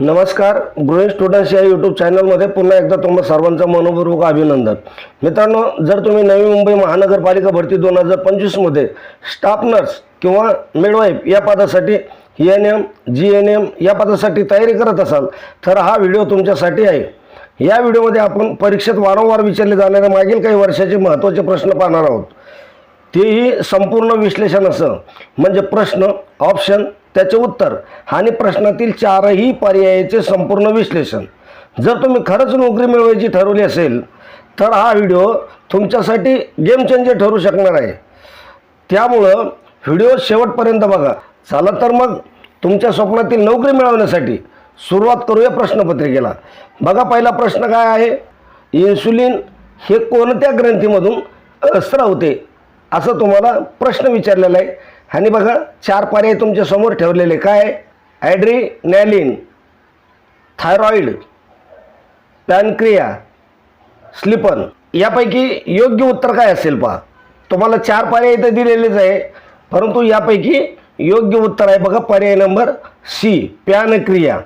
नमस्कार गृहिणी स्टुडंट्स या यूट्यूब चॅनलमध्ये पुन्हा एकदा तुम्हा सर्वांचं मनोपूर्वक अभिनंदन. मित्रांनो जर तुम्ही नवी मुंबई महानगरपालिका भरती दोन हजार पंचवीसमध्ये स्टाफ नर्स किंवा मिडवाईफ या पदासाठी N M G N M या पदासाठी तयारी करत असाल तर हा व्हिडिओ तुमच्यासाठी आहे. या व्हिडिओमध्ये आपण परीक्षेत वारंवार विचारले जाणारे मागील काही वर्षाचे महत्त्वाचे प्रश्न पाहणार आहोत. तेही संपूर्ण विश्लेषण असं. म्हणजे प्रश्न ऑप्शन त्याचे उत्तर आणि प्रश्नातील चारही पर्यायाचे संपूर्ण विश्लेषण. जर तुम्ही खरंच नोकरी मिळवायची ठरवली असेल तर हा व्हिडिओ तुमच्यासाठी गेम चेंजर ठरू शकणार आहे. त्यामुळं व्हिडिओ शेवटपर्यंत बघा. चला तर मग तुमच्या स्वप्नातील नोकरी मिळवण्यासाठी सुरुवात करूया प्रश्नपत्रिकेला. बघा पहिला प्रश्न काय आहे? इन्सुलिन हे कोणत्या ग्रंथीमधून स्रावते असं तुम्हाला प्रश्न विचारलेला आहे. आणि बघा चार पर्याय तुमच्यासमोर ठेवलेले काय? Adrenaline thyroid pancreas spleen. यापैकी योग्य उत्तर काय असेल पहा? तुम्हाला चार पर्याय इथं दिलेलेच आहे परंतु यापैकी योग्य उत्तर आहे बघा पर्याय नंबर सी प्यानक्रिया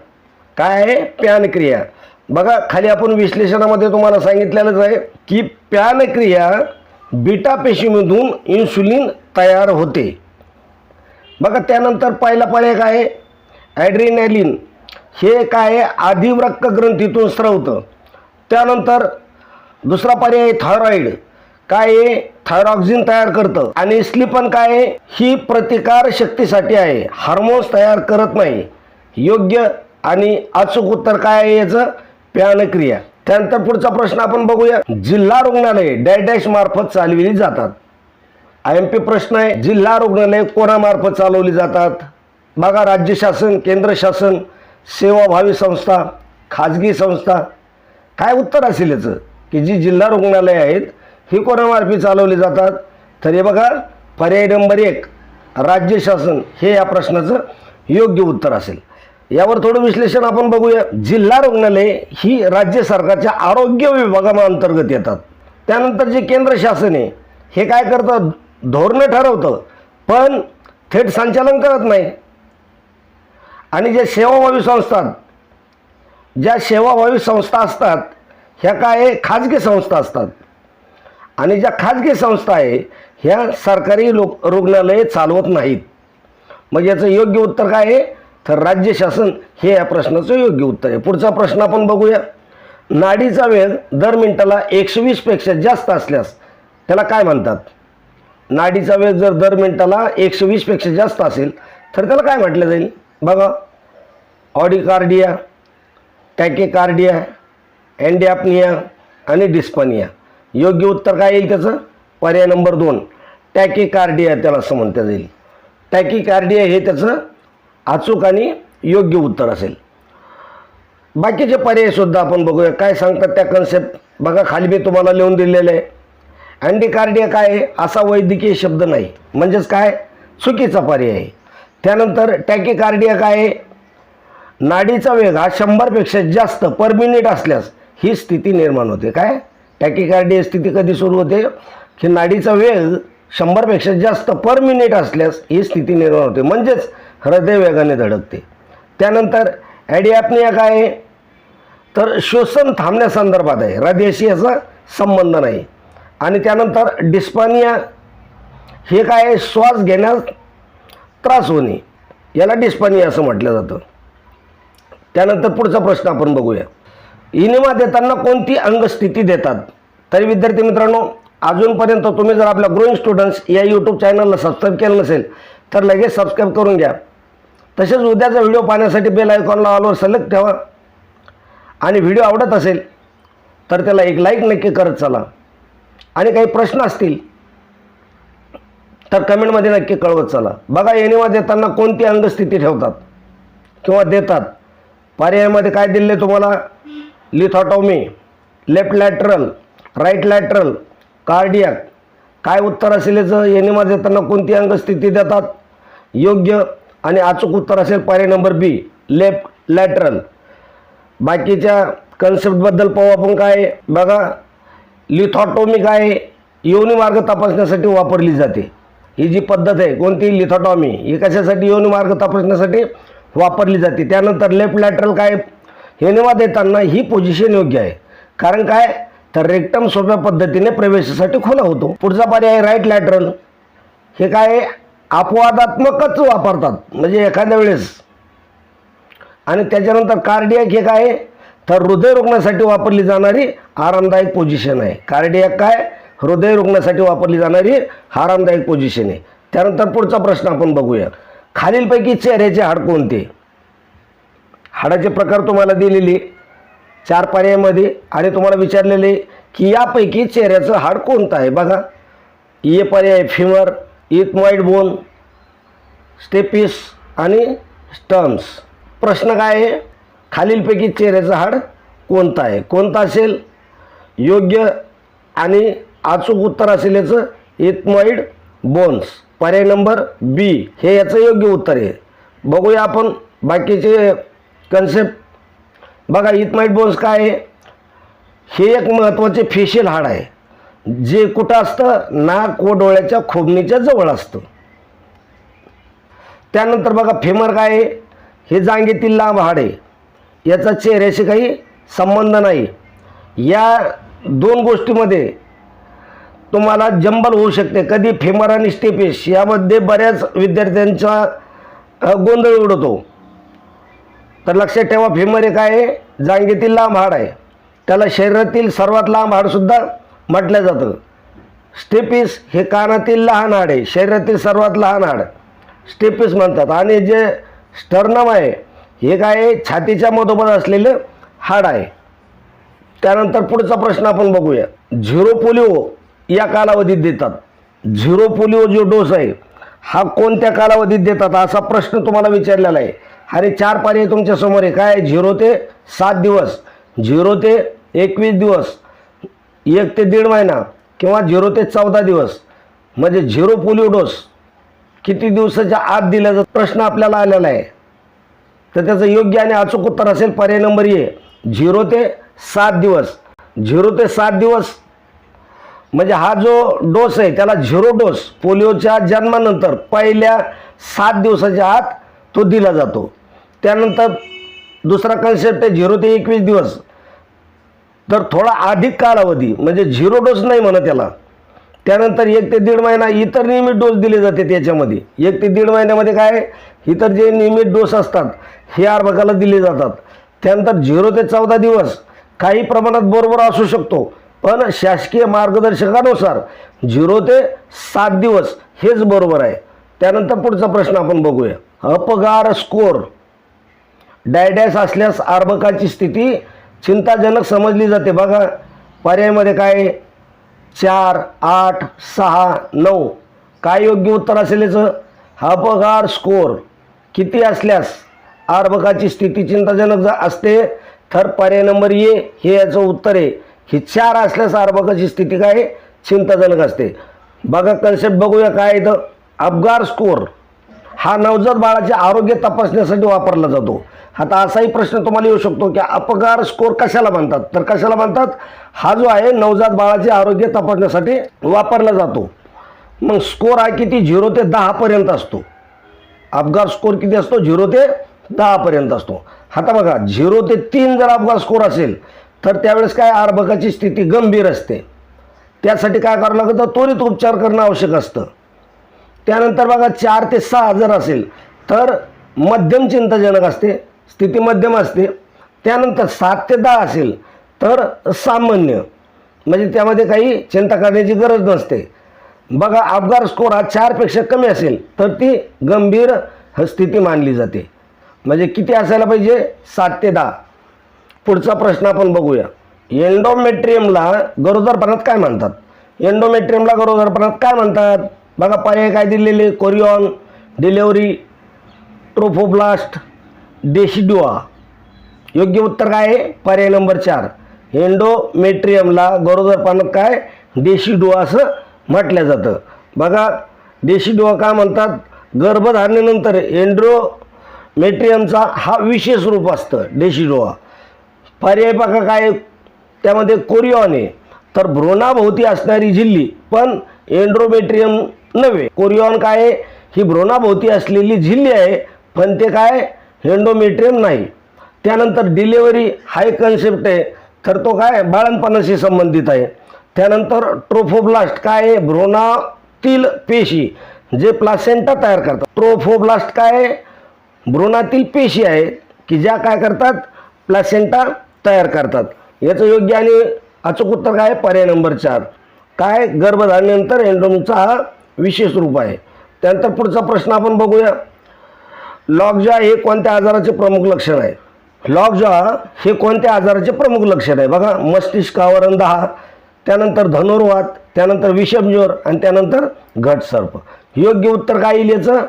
काय आहे? प्यानक्रिया बघा खाली आपण विश्लेषणामध्ये तुम्हाला सांगितलेलंच आहे की प्यानक्रिया बीटा पेशीमधून इन्सुलिन तयार होते. बघा त्यानंतर पहिला पर्याय काय आहे. ॲड्रिनॅलिन. हे काय आहे आधिव्रक्त ग्रंथीतून स्रवतं. त्यानंतर दुसरा पर्याय आहे थायरॉईड. काय आहे थायरॉक्झिन तयार करतं. आणि स्लिपन काय आहे ही प्रतिकार शक्तीसाठी आहे. हार्मोन्स तयार करत नाही. योग्य आणि अचूक उत्तर काय आहे याचं? प्यानक्रिया त्यानंतर पुढचा प्रश्न आपण बघूया. जिल्हा रुग्णालय डॅश मार्फत चालविली जातात. आय एम पी प्रश्न आहे. जिल्हा रुग्णालय कोणामार्फत चालवली जातात? बघा राज्य शासन केंद्र शासन सेवाभावी संस्था खाजगी संस्था. काय उत्तर असेल याचं? की जी जिल्हा रुग्णालय आहेत ही कोणामार्फे चालवली जातात? तर हे बघा पर्याय नंबर एक राज्य शासन हे या प्रश्नाचं योग्य उत्तर असेल. यावर थोडं विश्लेषण आपण बघूया. जिल्हा रुग्णालय ही राज्य सरकारच्या आरोग्य विभागाअंतर्गत येतात. त्यानंतर जे केंद्र शासन आहे हे काय करतं धोरणं ठरवतं पण थेट संचालन करत नाही. आणि जे सेवाभावी संस्था ज्या सेवाभावी संस्था असतात ह्या काय आहे? खाजगी संस्था असतात. आणि ज्या खाजगी संस्था आहे ह्या सरकारी लोक रुग्णालये चालवत नाहीत. मग याचं योग्य उत्तर काय आहे? तर राज्य शासन हे या प्रश्नाचं योग्य उत्तर आहे. पुढचा प्रश्न आपण बघूया. नाडीचा वेळ दर मिनिटाला एकशे वीसपेक्षा जास्त असल्यास त्याला काय म्हणतात? नाडीचा वेग जर दर मिनिटाला एकशे वीसपेक्षा जास्त असेल तर त्याला काय म्हटलं जाईल? बघा ऑडिकार्डिया टॅकेकार्डिया अँडॅपनिया आणि डिस्पनिया. योग्य उत्तर काय येईल त्याचं? पर्याय नंबर दोन टॅकेकार्डिया त्याला असं म्हणता येईल टॅकेकार्डिया हे त्याचं अचूक आणि योग्य उत्तर असेल. बाकीचे पर्यायसुद्धा आपण बघूया. काय सांगतात त्या कन्सेप्ट बघा खाली मी तुम्हाला लिहून दिलेलं आहे. अँटीकार्डिया काय आहे? असा वैद्यकीय शब्द नाही. म्हणजेच काय? चुकीचा पर्याय आहे. त्यानंतर टॅकिकार्डिया काय आहे? नाडीचा वेग हा शंभरपेक्षा जास्त पर मिनिट असल्यास ही स्थिती निर्माण होते. काय? टॅकिकार्डिया स्थिती कधी सुरू होते? की नाडीचा वेग शंभरपेक्षा जास्त पर मिनिट असल्यास ही स्थिती निर्माण होते. म्हणजेच हृदय वेगाने धडकते. त्यानंतर ॲडिॲपनिया काय आहे? तर श्वसन थांबण्यासंदर्भात आहे. हृदयाशी याचा संबंध नाही. आणि त्यानंतर डिस्पानिया हे काय आहे? श्वास घेण्यास त्रास होणे. याला डिस्पानिया असं म्हटलं जातं. त्यानंतर पुढचा प्रश्न आपण बघूया. इनिमा देताना कोणती अंगस्थिती देतात? तरी विद्यार्थी मित्रांनो अजूनपर्यंत तुम्ही जर आपल्या ग्रोईंग स्टुडंट्स या यूट्यूब चॅनलला सबस्क्राईब केलं नसेल तर लगेच सबस्क्राईब करून घ्या. तसेच उद्याचा व्हिडिओ पाहण्यासाठी बेल आयकॉनला ऑलवर सलग ठेवा. आणि व्हिडिओ आवडत असेल तर त्याला एक लाईक नक्की करत चला. आणि काही प्रश्न असतील तर कमेंटमध्ये नक्की कळवत चला. बघा एनिमा देताना कोणती अंगस्थिती ठेवतात? किंवा देतात? पर्यायामध्ये काय दिले तुम्हाला? Lithotomy left lateral right lateral cardiac काय उत्तर असेल याचं? एनिमा देताना कोणती अंगस्थिती देतात? योग्य आणि अचूक उत्तर असेल पर्याय नंबर बी लेफ्ट लॅटरल बाकीच्या कन्सेप्टबद्दल पाहू आपण काय? बघा लिथॉटॉमी काय आहे? योनी मार्ग तपासण्यासाठी वापरली जाते. ही जी पद्धत आहे कोणती? लिथॉटॉमी. ही कशासाठी योनी मार्ग तपासण्यासाठी वापरली जाते? त्यानंतर लेफ्ट लॅटरल काय? हेनेवा देताना ही पोझिशन योग्य आहे. कारण काय? तर रेक्टम सोप्या पद्धतीने प्रवेशासाठी खुला होतो. पुढचा पर्याय राईट लॅटरल. हे काय? अपवादात्मकच वापरतात. म्हणजे एखाद्या वेळेस. आणि त्याच्यानंतर कार्डियक हे काय? आहे? तर हृदय रोखण्यासाठी वापरली जाणारी आरामदायक पोझिशन आहे. कार्डियाक काय? हृदय रोखण्यासाठी वापरली जाणारी आरामदायक पोझिशन आहे. त्यानंतर पुढचा प्रश्न आपण बघूया खालीलपैकी चेहऱ्याचे हाड कोणते? हाडाचे प्रकार तुम्हाला दिलेले चार पर्यायामध्ये आणि तुम्हाला विचारलेले की यापैकी चेहऱ्याचं हाड कोणतं आहे? बघा. ये पर्याय फिमर इथमॉइड बोन स्टेपिस आणि स्टम्स प्रश्न काय आहे? खालीलपैकी चेहऱ्याचं हाड कोणतं आहे? कोणतं असेल? योग्य आणि अचूक उत्तर असेल याचं इथमॉइड बोन्स पर्याय नंबर बी हे याचं योग्य उत्तर आहे. बघूया आपण बाकीचे कन्सेप्ट बघा इथमाईट बोन्स काय आहे? हे एक महत्त्वाचे फेशियल हाड आहे. जे कुठं असतं? नाक व डोळ्याच्या खोबणीच्या जवळ असतं. त्यानंतर बघा फेमर काय आहे? हे जांगेतील लांब हाड आहे. याचा चेहऱ्याशी काही संबंध नाही. या दोन गोष्टीमध्ये तुम्हाला जंबल होऊ शकते. कधी फेमर आणि स्टेपेश यामध्ये बऱ्याच विद्यार्थ्यांचा गोंधळ उडवतो तर लक्षात ठेवा फेमर एक आहे जांगेतील लांब हाड आहे. त्याला शरीरातील सर्वात लांब हाडसुद्धा म्हटलं जातं. स्टेपिस हे कानातील लहान हाड आहे. शरीरातील सर्वात लहान हाड. स्टेपिस म्हणतात. आणि जे स्टर्नम आहे हे काय आहे? छातीच्या मधोमध असलेलं हाड आहे. त्यानंतर पुढचा प्रश्न आपण बघूया. झिरो पोलिओ या कालावधीत देतात. झिरो पोलिओ जो डोस आहे हा कोणत्या कालावधीत देतात? असा प्रश्न तुम्हाला विचारलेला आहे. अरे चार पर्याय तुमच्यासमोर आहे. काय झिरो ते सात दिवस. झिरो ते एकवीस दिवस. एक ते दीड महिना किंवा झिरो ते चौदा दिवस. म्हणजे झिरो पोलिओ डोस किती दिवसाच्या आत दिल्याचा प्रश्न आपल्याला आलेला आहे. तर त्याचं योग्य आणि अचूक उत्तर असेल पर्याय नंबर ए. झिरो ते सात दिवस. झिरो ते सात दिवस म्हणजे हा जो डोस आहे त्याला झिरो डोस पोलिओच्या जन्मानंतर पहिल्या सात दिवसाच्या आत तो दिला जातो. त्यानंतर दुसरा कन्सेप्ट आहे झिरो ते एकवीस दिवस. तर थोडा अधिक कालावधी म्हणजे झिरो डोस नाही म्हणत त्याला. त्यानंतर एक ते दीड महिना इतर नियमित डोस दिले जाते त्याच्यामध्ये. एक ते दीड महिन्यामध्ये काय? आहे? इतर जे नियमित डोस असतात हे अर्भकाला दिले जातात. त्यानंतर झिरो ते चौदा दिवस काही प्रमाणात बरोबर असू शकतो पण शासकीय मार्गदर्शकानुसार झिरो ते सात दिवस हेच बरोबर आहे. त्यानंतर पुढचा प्रश्न आपण बघूया. Apgar score. डायडॅस असल्यास अर्भकाची स्थिती चिंताजनक समजली जाते. बघा पर्यायामध्ये काय? चार आठ सहा नऊ. काय योग्य उत्तर असेल याचं? अपगार स्कोर किती असल्यास अर्भकाची स्थिती चिंताजनक असते. तर पर्याय नंबर ए हे याचं उत्तर आहे. ही चार असल्यास अर्भकाची स्थिती काय? चिंताजनक असते. बघा कन्सेप्ट बघूया काय इथं. अपगार स्कोर हा नवजात बाळाचे आरोग्य तपासण्यासाठी वापरला जातो. आता असाही प्रश्न तुम्हाला येऊ शकतो की अपगार स्कोर कशाला म्हणतात? तर कशाला म्हणतात? हा जो आहे नवजात बाळाचे आरोग्य तपासण्यासाठी वापरला जातो. मग स्कोर हा किती? झिरो ते दहापर्यंत असतो. अपघात स्कोर किती असतो? झिरो ते दहापर्यंत असतो. आता बघा झिरो ते तीन जर अपघात स्कोर असेल तर त्यावेळेस काय अर्भकाची स्थिती गंभीर असते. त्यासाठी काय करावं लागतं? त्वरित उपचार करणं आवश्यक असतं. त्यानंतर बघा चार ते सहा जर असेल तर मध्यम चिंताजनक असते. स्थिती मध्यम असते. त्यानंतर सात ते दहा असेल तर सामान्य. म्हणजे त्यामध्ये काही चिंता करण्याची गरज नसते. बघा अपघात स्कोर हा चारपेक्षा कमी असेल तर ती गंभीर स्थिती मानली जाते. म्हणजे किती असायला पाहिजे? सात ते दहा. पुढचा प्रश्न आपण बघूया. एंडोमेट्रियमला गरोदरपणात काय म्हणतात? एंडोमेट्रियमला गरोदरपणात काय म्हणतात? बघा पर्याय काय दिलेले? कोरिओन डिलेवरी ट्रोफोब्लास्ट डेशिडुआ योग्य उत्तर काय आहे? पर्याय नंबर चार. एंडोमेट्रियमला गरोदरपणात काय? डेशिडुआ असं म्हटलं जातं. बघा डेशिडुआ काय म्हणतात? गर्भधारणेनंतर एंड्रोमेट्रियमचा हा विशेष रूप असतं डेशिडुआ पर्याय बघा काय? त्यामध्ये कोरिओन आहे. तर भ्रूणाभोवती असणारी झिल्ली पण एंड्रोमेट्रियम नव्हे. कोरिओन काय आहे? ही भ्रूणाभोवती असलेली झिल्ली आहे पण ते काय? एंडोमेट्रियम नाही. त्यानंतर डिलेवरी हा एक कन्सेप्ट आहे. तर तो काय? बाळणपणाशी संबंधित आहे. त्यानंतर ट्रोफोब्लास्ट काय आहे? भ्रूणातील पेशी जे प्लासेंटा तयार करतात. ट्रोफोब्लास्ट काय आहे? भ्रूणातील पेशी आहे की ज्या काय करतात? प्लासेंटा तयार करतात. याचं योग्य आणि अचूक उत्तर काय आहे? पर्याय नंबर चार. काय? गर्भधारणेनंतर एंडोमचा हा विशेष रूप आहे. त्यानंतर पुढचा प्रश्न आपण बघूया. लॉकजा हे कोणत्या आजाराचे प्रमुख लक्षण आहे? लॉकजॉ हे कोणत्या आजाराचे प्रमुख लक्षण आहे? बघा मस्तिष्कावर दहा त्यानंतर धनुर्वात त्यानंतर विषमज्वर आणि त्यानंतर घटसर्प योग्य उत्तर काय येईल याचं?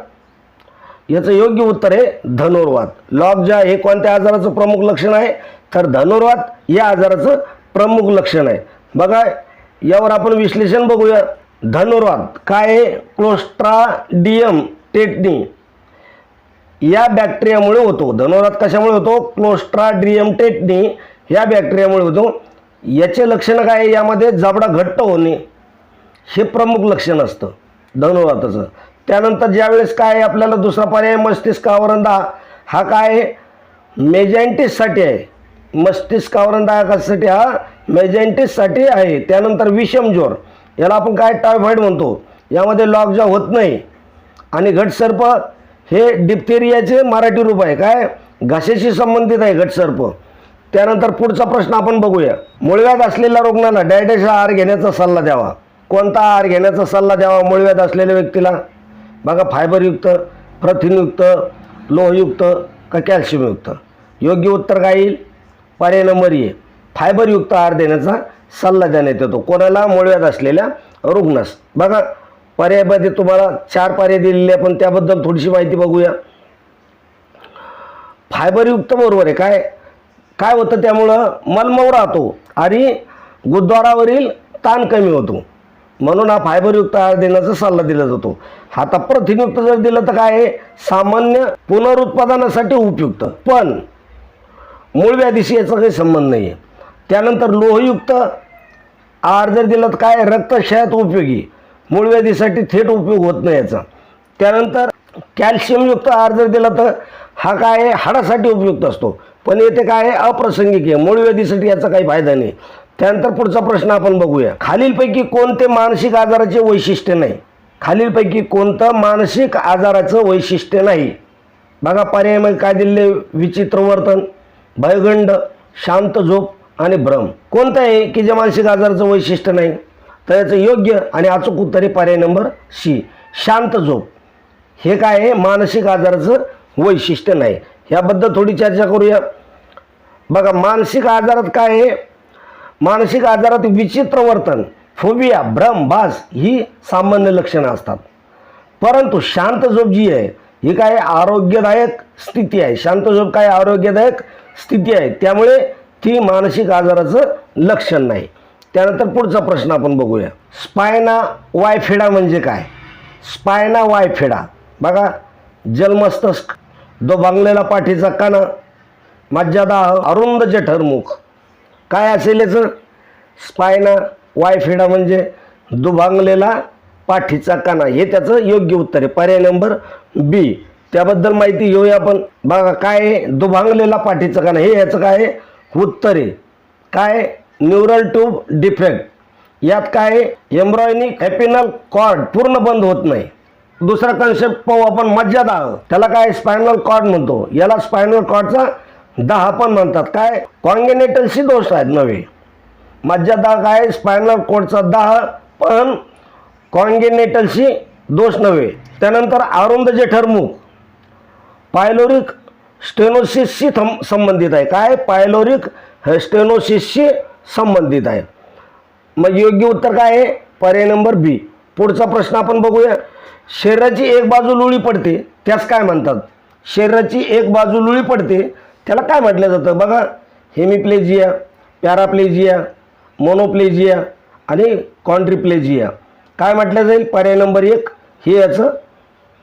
याचं योग्य उत्तर आहे धनुर्वात. लॉकजॉ हे कोणत्या आजाराचं प्रमुख लक्षण आहे? तर धनुर्वात या आजाराचं प्रमुख लक्षण आहे. बघा यावर आपण विश्लेषण बघूया. धनुर्वात काय आहे? Clostridium tetani. या बॅक्टेरियामुळे होतो. धनुरात कशामुळे होतो? क्लोस्ट्राड्रियम टेटनी या बॅक्टेरियामुळे होतो. याचे लक्षण काय आहे? यामध्ये जबडा घट्ट होणे. हे प्रमुख लक्षण असतं धनुर्वाताचं त्यानंतर ज्यावेळेस काय आहे? आपल्याला दुसरा पर्याय मस्तिष्कावरंदा हा काय आहे? मेजॅन्टिससाठी आहे. मस्तिष्कावरंदा हा कशासाठी हा मेजॅन्टिससाठी आहे. त्यानंतर विषमज्वर याला आपण काय टायफॉईड म्हणतो? यामध्ये लॉकजा होत नाही. आणि घटसर्प हे डिप्थेरियाचे मराठी रूप आहे. काय? घाशेशी संबंधित आहे घटसर्प. त्यानंतर पुढचा प्रश्न आपण बघूया. मुळव्याध असलेल्या रुग्णांना डायटेशन आहार घेण्याचा सल्ला द्यावा. कोणता आहार घेण्याचा सल्ला द्यावा मुळव्याध असलेल्या व्यक्तीला? बघा फायबरयुक्त प्रथिनयुक्त लोहयुक्त का कॅल्शियमयुक्त? योग्य उत्तर काय येईल? पर्याय नंबर ये फायबरयुक्त आहार देण्याचा सल्ला देण्यात येतो. कोणाला? मुळव्याध असलेल्या रुग्णास. बघा पर्यायामध्ये तुम्हाला चार पर्याय दिलेले आहे पण त्याबद्दल थोडीशी माहिती बघूया. फायबरयुक्त बरोबर आहे. काय काय होतं त्यामुळं? मलमऊ राहतो आणि गुद्वारावरील ताण कमी होतो. म्हणून हा फायबरयुक्त आहार देण्याचा सल्ला दिला जातो. आता प्रथिनयुक्त जर दिलं तर काय आहे? सामान्य पुनरुत्पादनासाठी उपयुक्त. पण मूळ व्याधीशी याचा काही संबंध नाही आहे त्यानंतर लोहयुक्त आहार जर दिला तर काय? रक्तक्षयात उपयोगी. मूळव्याधीसाठी थेट उपयोग होत नाही याचा. त्यानंतर कॅल्शियमयुक्त आहार जर दिला तर हा काय आहे? हाडासाठी उपयुक्त असतो. पण येथे काय आहे? अप्रासंगिक आहे. मूळव्याधीसाठी याचा काही फायदा नाही. त्यानंतर पुढचा प्रश्न आपण बघूया. खालीलपैकी कोणते मानसिक आजाराचे वैशिष्ट्य नाही? खालीलपैकी कोणतं मानसिक आजाराचं वैशिष्ट्य नाही? बघा पर्यायमध्ये काय दिलेले विचित्र वर्तन भयगंड शांत झोप आणि भ्रम. कोणतं आहे की जे मानसिक आजाराचं वैशिष्ट्य नाही? तर याचं योग्य आणि अचूक उत्तर पर्याय नंबर सी. शांत झोप. हे काय आहे? मानसिक आजाराचं वैशिष्ट्य नाही. याबद्दल थोडी चर्चा करूया. बघा मानसिक आजारात काय आहे? मानसिक आजारात विचित्र वर्तन फोबिया भ्रम भास ही सामान्य लक्षणं असतात. परंतु शांत झोप जी आहे ही काय आरोग्यदायक स्थिती आहे? शांत झोप काय आरोग्यदायक स्थिती आहे? त्यामुळे ती मानसिक आजाराचं लक्षण नाही. त्यानंतर पुढचा प्रश्न आपण बघूया. स्पायना वायफेडा म्हणजे काय? स्पायना वायफेडा बघा जन्मस्तक दो बांगलेला पाठीचा काना. मज्जादाह अरुंद जठरमुख काय असेल याचं? स्पायना वायफेडा म्हणजे दुभांगलेला पाठीचा काना. हे त्याचं योग्य उत्तर आहे. पर्याय नंबर बी. त्याबद्दल माहिती घेऊया आपण. बघा काय आहे? दुभांगलेला पाठीचा काना. हे याचं काय आहे? उत्तर आहे. काय? Neural tube defect. यात काय आहे? एम्ब्रॉयनिक हॅपिनल कॉर्ड पूर्ण बंद होत नाही. दुसरा कन्सेप्ट पाहू आपण मज्जादा त्याला काय स्पायनल कॉर्ड म्हणतो. याला स्पायनल कॉर्डचा दहा पण म्हणतात. काय? कॉन्गेनेटलशी दोष आहेत नव्हे. मज्जादा काय स्पायनल कॉर्डचा दहा पण कॉन्गेनेटलशी दोष नव्हे. त्यानंतर अरुंद जठरमुख पायलोरिक स्टेनोसिसशी थम संबंधित आहे. काय? पायलोरिक स्टेनोसिसशी संबंधित आहे मग योग्य उत्तर काय आहे? पर्याय नंबर बी पुढचा प्रश्न आपण बघूया. शरीराची एक बाजू लुळी पडते त्यास काय म्हणतात? शरीराची एक बाजू लुळी पडते त्याला काय म्हटलं जातं? बघा हेमिप्लेजिया पॅराप्लेजिया मोनोप्लेजिया आणि कॉन्ट्रिप्लेजिया. काय म्हटलं जाईल? पर्याय नंबर एक. हे याचं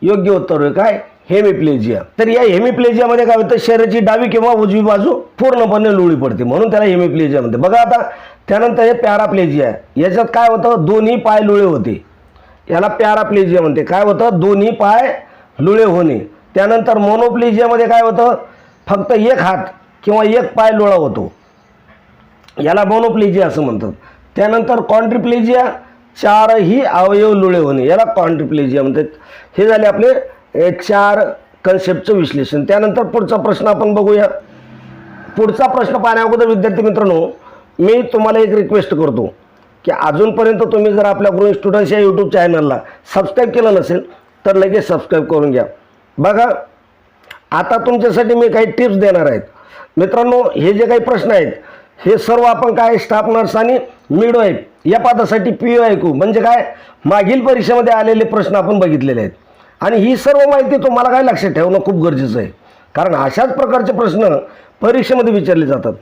योग्य उत्तर आहे. काय? हेमिप्लेजिया. तर या हेमिप्लेजियामध्ये काय होतं? शरीराची डावी किंवा उजवी बाजू पूर्णपणे लुळी पडते. म्हणून त्याला हेमिप्लेजिया म्हणते बघा आता त्यानंतर हे पॅराप्लेजिया आहे. याच्यात काय होतं? दोन्ही पाय लुळे होते. याला पॅराप्लेजिया म्हणते. काय होतं? दोन्ही पाय लुळे होणे. त्यानंतर मोनोप्लेजियामध्ये काय होतं? फक्त एक हात किंवा एक पाय लोळा होतो. याला मोनोप्लेजिया असं म्हणतात. त्यानंतर कॉन्ट्रिप्लेजिया चारही अवयव लुळे होणे. याला कॉन्ट्रिप्लेजिया म्हणतात. हे झाले आपले चार कन्सेप्टचं विश्लेषण. त्यानंतर पुढचा प्रश्न आपण बघूया. पुढचा प्रश्न पाहण्याअगोदर विद्यार्थी मित्रांनो मी तुम्हाला एक रिक्वेस्ट करतो की अजूनपर्यंत तुम्ही जर आपल्या ग्रुप स्टुडंट्स या यूट्यूब चॅनलला सबस्क्राईब केलं नसेल तर लगेच सबस्क्राईब करून घ्या. बघा आता तुमच्यासाठी मी काही टिप्स देणार आहेत. मित्रांनो हे जे काही प्रश्न आहेत हे सर्व आपण काय स्टाफ नर्स आणि मिडवाईफ या पदासाठी पी ओ ऐकू म्हणजे काय? मागील परीक्षेमध्ये आलेले प्रश्न आपण बघितलेले आहेत. आणि ही सर्व माहिती तुम्हाला काय लक्षात ठेवणं खूप गरजेचं आहे. कारण अशाच प्रकारचे प्रश्न परीक्षेमध्ये विचारले जातात.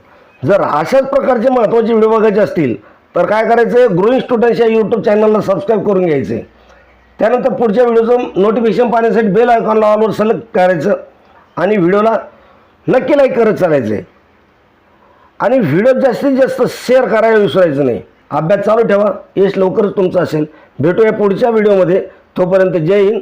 जर अशाच प्रकारचे महत्त्वाचे व्हिडिओ बघायचे असतील तर काय करायचं? ग्रोईंग स्टुडंट्स या यूट्यूब चॅनलला सबस्क्राईब करून घ्यायचे. त्यानंतर पुढच्या व्हिडिओचं नोटिफिकेशन पाहण्यासाठी बेल आयकॉनला ऑलवर सलेक्ट करायचं आणि व्हिडिओला नक्की लाईक करत चालायचं. आहे आणि व्हिडिओ जास्तीत जास्त शेअर करायला विसरायचं नाही. अभ्यास चालू ठेवा. यश लवकरच तुमचं असेल. भेटूया पुढच्या व्हिडिओमध्ये. तोपर्यंत जय हिंद.